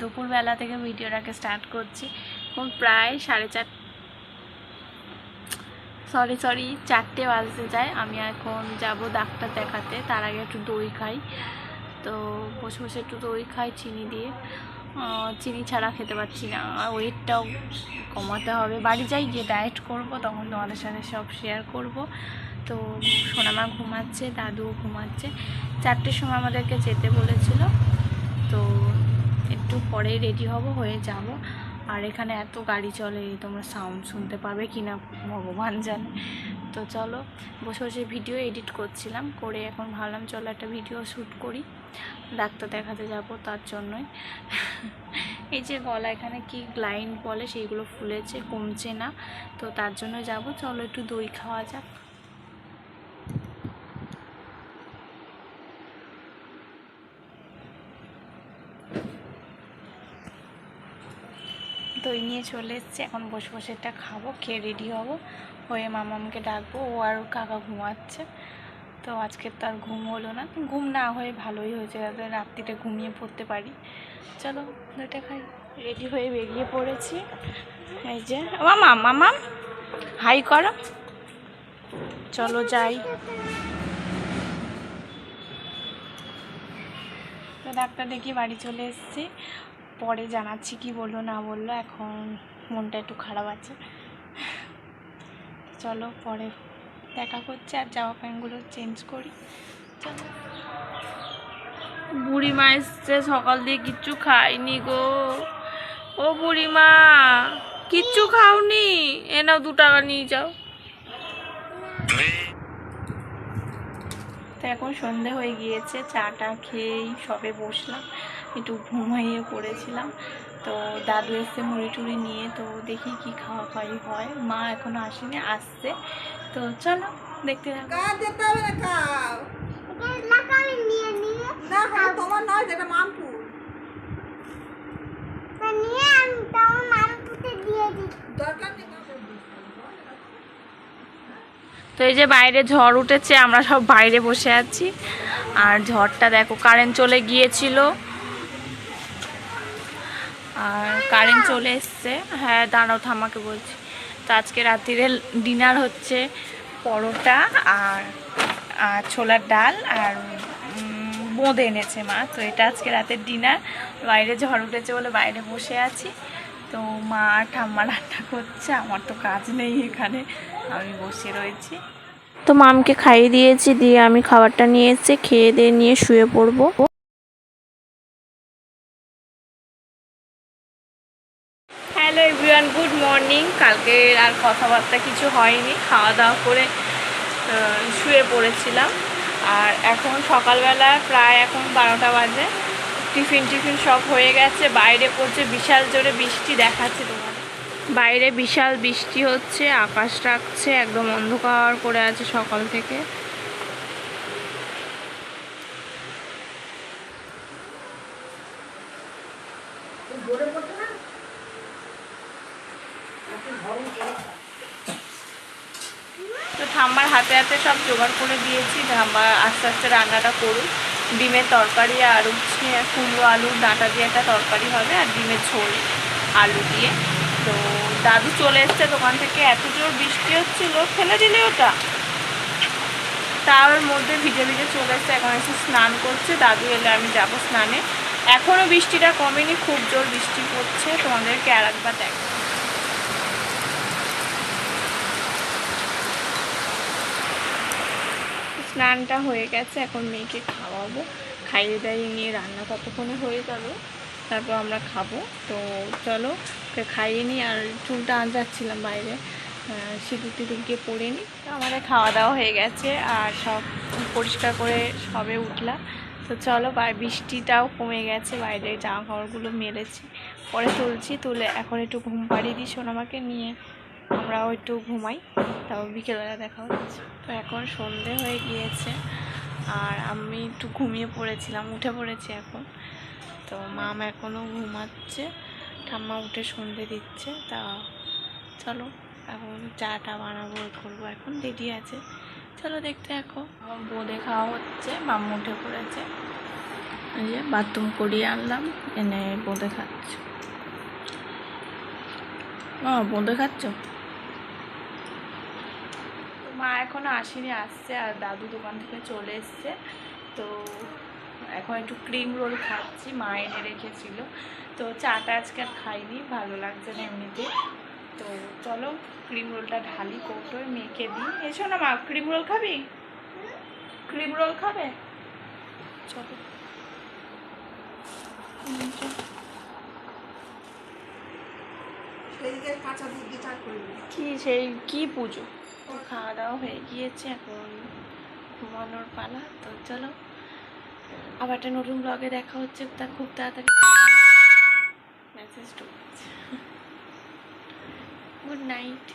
দুপুরবেলা থেকে ভিডিওটাকে স্টার্ট করছি। এখন প্রায় সাড়ে চার সরি সরি চারটে বাজতে যায়। আমি এখন যাব ডাক্তার দেখাতে। তার আগে একটু দই খাই। তো বসে বসে একটু দই খাই, চিনি দিয়ে। চিনি ছাড়া খেতে পারছি না। ওয়েটটাও কমাতে হবে। বাড়ি যাই, গিয়ে ডায়েট করব, তখন তোমাদের সাথে সব শেয়ার করব। তো সোনামা ঘুমাচ্ছে, দাদুও ঘুমাচ্ছে। চারটের সময় আমাদেরকে যেতে বলেছিল। তো একটু পরে রেডি হব, হয়ে যাব। আর এখানে এত গাড়ি চলে তোমরা সাউন্ড শুনতে পাবে কি না ভগবান জানে। তো চলো, বসে বসে ভিডিও এডিট করছিলাম। করে এখন ভাবলাম, চলো একটা ভিডিও শ্যুট করি। ডাক্তার দেখাতে যাব তার জন্যই। এই যে গলা এখানে কি লাইন বলে সেইগুলো ফুলেছে, কমছে না। তো তার জন্য যাব। চলো একটু দই খাওয়া যাক। দই নিয়ে চলে এসছে। এখন বসে বসে এটা খাব, খেয়ে রেডি হব। হয়ে মামামকে ডাকবো। ও আর কাকা ঘুমাচ্ছে। তো আজকে তো আর ঘুম হলো না। ঘুম না হয়ে ভালোই হয়েছে, যাতে রাত্রিটা ঘুমিয়ে পড়তে পারি। চলো, দইটা খাই। রেডি হয়ে বেরিয়ে পড়েছি। এই যে মামা মামা হাই করো। চলো যাই। তো ডাক্তার দেখি বাড়ি চলে এসেছি। পরে জানাচ্ছি কি বলল, না বলল, এখন মনটা একটু খারাপ আছে। চলো, পরে দেখা করছে আর জামা প্যান্টগুলো চেঞ্জ করি। বুড়ি মা এসছে, সকাল দিয়ে কিচ্ছু খাইনি গো। ও বুড়িমা, কিচ্ছু খাওনি? এ নাও দু টাকা নিয়ে যাও। তো এখন সন্ধে হয়ে গিয়েছে, চাটা খেয়েই সবে বসলাম। একটু ঘুমাইয়ে পড়েছিলাম। তো দাদু এসে মুড়ি টুড়ি নিয়ে তো দেখি কি খাওয়া খাওয়াই হয়। মা এখনও আসেনি আসছে। তো চলো দেখতে তো এই যে বাইরে ঝড় উঠেছে আমরা সব বাইরে বসে আছি। আর ঝড়টা দেখো কারেন্ট চলে গিয়েছিল। আর কারেন্ট চলে এসছে। হ্যাঁ দাঁড়াও থামাকে বলছি। তো আজকে রাত্রিরে ডিনার হচ্ছে পরোটা আর ছোলার ডাল আর বোঁদে এনেছে মা। তো এটা আজকে রাতের ডিনার বাইরে ঝড় উঠেছে বলে বাইরে বসে আছি। তো মা ঠাম্মা রান্না করছে। আমার তো কাজ নেই এখানে। আমি বসে রয়েছি। তো মামকে খাইয়ে দিয়েছি, দিয়ে আমি খাবারটা নিয়ে এসে খেয়ে দিয়ে নিয়ে শুয়ে পড়ব। Hello everyone, good morning. কালকে আর কথাবার্তা কিছু হয়নি খাওয়া দাওয়া করে শুয়ে পড়েছিলাম। আর এখন সকালবেলা প্রায় এখন বারোটা বাজে। টিফিন টিফিন সব হয়ে গেছে, বাইরে পড়ছে, বিশাল জোরে বৃষ্টি দেখাচ্ছে তোমার বাইরে বিশাল বৃষ্টি হচ্ছে, আকাশ রাখছে একদম অন্ধকার করে আছে সকাল থেকে। তো ঠাম্মার হাতে হাতে সব জোগাড় করে দিয়েছি। ঠাম্মা আস্তে আস্তে রান্নাটা করুক। ডিমের তরকারি আর উচ্ছে কুমড়ো আলুর ডাঁটা দিয়ে একটা তরকারি হবে আর ডিমের ঝোল আলু দিয়ে। তো দাদু চলে এসছে দোকান থেকে। এত জোর বৃষ্টি হচ্ছিল, ফেলে দিলে ওটা? তার মধ্যে ভিজে ভিজে চলে এসছে, এখন এসে স্নান করছে। দাদু এলে আমি যাব স্নানে। এখনও বৃষ্টিটা কমেনি, খুব জোর বৃষ্টি পড়ছে। তোমাদেরকে আর একবার দেখ স্নানটা হয়ে গেছে, এখন মেয়েকে খাওয়াবো। খাইয়ে দাইয়ে নিয়ে রান্না কতক্ষণে হয়ে যাবে তারপর আমরা খাব। তো চলো খাইয়ে নিই। আর চুলটা আনজাচ্ছিলাম বাইরে। সিঁদুর টিঁদুর গিয়ে পরে নিই। আমাদের খাওয়া দাওয়া হয়ে গেছে আর সব পরিষ্কার করে সবে উঠলাম। তো চলো, বা বৃষ্টিটাও কমে গেছে। বাইরে জামা কাপড়গুলো মেলেছি। পরে তুলছি। তুলে এখন একটু ঘুম পাড়িয়ে দিই সোনামাকে নিয়ে। আমরাও একটু ঘুমাই, তাও বিকেলবেলা দেখা হচ্ছে। তো এখন সন্ধে হয়ে গিয়েছে, আর আমি একটু ঘুমিয়ে পড়েছিলাম, উঠে পড়েছি এখন। তো মাম এখনও ঘুমাচ্ছে, ঠাম্মা উঠে সন্ধে দিচ্ছে, তা চলো এখন চাটা বানাবো, এ করব। এখন রেডি আছে, চলো দেখতে এখন আমার বোঁদে খাওয়া হচ্ছে মাম্মু উঠে পড়েছে। যে বাথরুম করিয়ে আনলাম, এনে বোঁদে খাচ্ছ। বোঁদে খাচ্ছ? মা এখনও আসেনি আসছে আর দাদু দোকান থেকে চলে এসছে। তো এখন একটু ক্রিম রোল খাচ্ছি মা এনে রেখেছিল। তো চাটা আজকে আর খাইনি ভালো লাগছে না এমনিতে। তো চলো ক্রিম রোলটা ঢালি কৌটোয় মেখে দিই। এসো না মা ক্রিম রোল খাবি? ক্রিম রোল খাবে? চলো। কি সেই কি পুজো? ও খাওয়া দাওয়া হয়ে গিয়েছে, এখন ঘুমানোর পালা। তো চলো, আবার একটা নতুন ব্লগে দেখা হচ্ছে। তা খুব তাড়াতাড়ি মেসেজ ঢুকছে। Good night